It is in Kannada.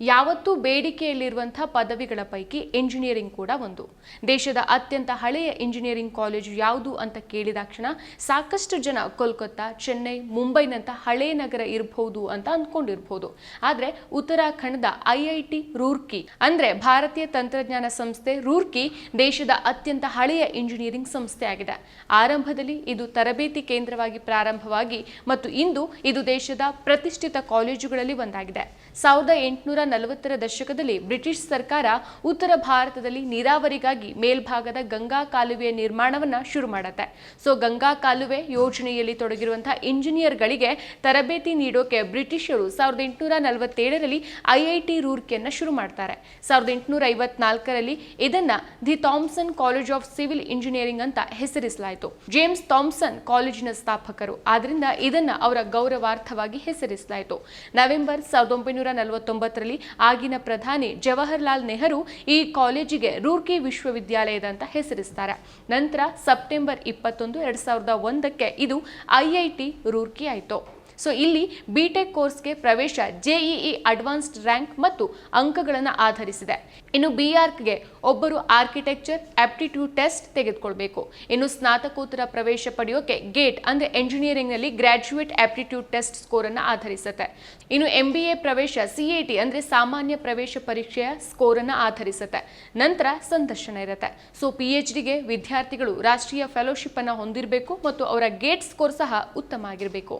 ಯಾವತ್ತೂ ಬೇಡಿಕೆಯಲ್ಲಿರುವಂತಹ ಪದವಿಗಳ ಪೈಕಿ ಇಂಜಿನಿಯರಿಂಗ್ ಕೂಡ ಒಂದು. ದೇಶದ ಅತ್ಯಂತ ಹಳೆಯ ಇಂಜಿನಿಯರಿಂಗ್ ಕಾಲೇಜು ಯಾವುದು ಅಂತ ಕೇಳಿದಾಕ್ಷಣ ಸಾಕಷ್ಟು ಜನ ಕೋಲ್ಕತ್ತಾ, ಚೆನ್ನೈ ಮುಂಬೈನಂತ ಹಳೆ ನಗರ ಇರಬಹುದು ಅಂತ ಅಂದ್ಕೊಂಡಿರ್ಬೋದು. ಆದ್ರೆ ಉತ್ತರಾಖಂಡದ ಐಐಟಿ ರೂರ್ಕಿ, ಅಂದ್ರೆ ಭಾರತೀಯ ತಂತ್ರಜ್ಞಾನ ಸಂಸ್ಥೆ ರೂರ್ಕಿ ದೇಶದ ಅತ್ಯಂತ ಹಳೆಯ ಇಂಜಿನಿಯರಿಂಗ್ ಸಂಸ್ಥೆ ಆಗಿದೆ. ಆರಂಭದಲ್ಲಿ ಇದು ತರಬೇತಿ ಕೇಂದ್ರವಾಗಿ ಪ್ರಾರಂಭವಾಗಿ ಮತ್ತು ಇಂದು ಇದು ದೇಶದ ಪ್ರತಿಷ್ಠಿತ ಕಾಲೇಜುಗಳಲ್ಲಿ ಒಂದಾಗಿದೆ. ಸಾವಿರದ ಎಂಟುನೂರ ನಲವತ್ತರ ದಶಕದಲ್ಲಿ ಬ್ರಿಟಿಷ್ ಸರ್ಕಾರ ಉತ್ತರ ಭಾರತದಲ್ಲಿ ನೀರಾವರಿಗಾಗಿ ಮೇಲ್ಭಾಗದ ಗಂಗಾ ಕಾಲುವೆಯ ನಿರ್ಮಾಣವನ್ನ ಶುರು ಮಾಡುತ್ತೆ. ಸೊ ಗಂಗಾ ಕಾಲುವೆ ಯೋಜನೆಯಲ್ಲಿ ತೊಡಗಿರುವಂತಹ ಇಂಜಿನಿಯರ್ಗಳಿಗೆ ತರಬೇತಿ ನೀಡೋಕೆ ಬ್ರಿಟಿಷರು ಸಾವಿರದ ಎಂಟುನೂರ ನಲವತ್ತೇಳರಲ್ಲಿ ಐಐಟಿ ರೂರ್ಕಿಯನ್ನು ಶುರು ಮಾಡ್ತಾರೆ. ಸಾವಿರದ ಎಂಟುನೂರ ಐವತ್ನಾಲ್ಕರಲ್ಲಿ ಇದನ್ನ the Thomson college of civil engineering ಅಂತ ಹೆಸರಿಸಲಾಯಿತು. ಜೇಮ್ಸ್ ಥಾಮ್ಸನ್ ಕಾಲೇಜಿನ ಸ್ಥಾಪಕರು. ಆದ್ರಿಂದ ಇದನ್ನ ಅವರ ಗೌರವಾರ್ಥವಾಗಿ ಹೆಸರಿಸಲಾಯಿತು. ನವೆಂಬರ್ ಸಾವಿರದ ಒಂಬೈನೂರ ನಲವತ್ತೊಂಬತ್ತರಲ್ಲಿ ಆಗಿನ ಪ್ರಧಾನಿ ಜವಾಹರ್ಲಾಲ್ ನೆಹರು ಈ ಕಾಲೇಜಿಗೆ ರೂರ್ಕಿ ವಿಶ್ವವಿದ್ಯಾಲಯದ ಅಂತ ಹೆಸರಿಸ್ತಾರೆ. ನಂತರ ಸೆಪ್ಟೆಂಬರ್ ಇಪ್ಪತ್ತೊಂದು, ಎರಡ್ ಸಾವಿರದ ಒಂದಕ್ಕೆ ಇದು ಐಐಟಿ ರೂರ್ಕಿ ಆಯಿತು. ಸೊ ಇಲ್ಲಿ ಬಿ ಟೆಕ್ ಕೋರ್ಸ್ಗೆ ಪ್ರವೇಶ ಜೆಇಇ ಅಡ್ವಾನ್ಸ್ಡ್ ರ್ಯಾಂಕ್ ಮತ್ತು ಅಂಕಗಳನ್ನು ಆಧರಿಸಿದೆ. ಇನ್ನು ಬಿ ಆರ್ಕ್ಗೆ ಒಬ್ಬರು ಆರ್ಕಿಟೆಕ್ಚರ್ ಆಪ್ಟಿಟ್ಯೂಡ್ ಟೆಸ್ಟ್ ತೆಗೆದುಕೊಳ್ಬೇಕು. ಇನ್ನು ಸ್ನಾತಕೋತ್ತರ ಪ್ರವೇಶ ಪಡೆಯೋಕೆ ಗೇಟ್ ಅಂದರೆ ಎಂಜಿನಿಯರಿಂಗ್ನಲ್ಲಿ ಗ್ರಾಜ್ಯುಯೇಟ್ ಆಪ್ಟಿಟ್ಯೂಡ್ ಟೆಸ್ಟ್ ಸ್ಕೋರನ್ನು ಆಧರಿಸುತ್ತೆ. ಇನ್ನು ಎಂ ಬಿ ಎ ಪ್ರವೇಶ ಸಿ ಎ ಟಿ ಅಂದರೆ ಸಾಮಾನ್ಯ ಪ್ರವೇಶ ಪರೀಕ್ಷೆಯ ಸ್ಕೋರನ್ನು ಆಧರಿಸುತ್ತೆ. ನಂತರ ಸಂದರ್ಶನ ಇರುತ್ತೆ. ಸೊ ಪಿ ಎಚ್ ಡಿಗೆ ವಿದ್ಯಾರ್ಥಿಗಳು ರಾಷ್ಟ್ರೀಯ ಫೆಲೋಶಿಪ್ ಅನ್ನು ಹೊಂದಿರಬೇಕು ಮತ್ತು ಅವರ ಗೇಟ್ ಸ್ಕೋರ್ ಸಹ ಉತ್ತಮ ಆಗಿರಬೇಕು.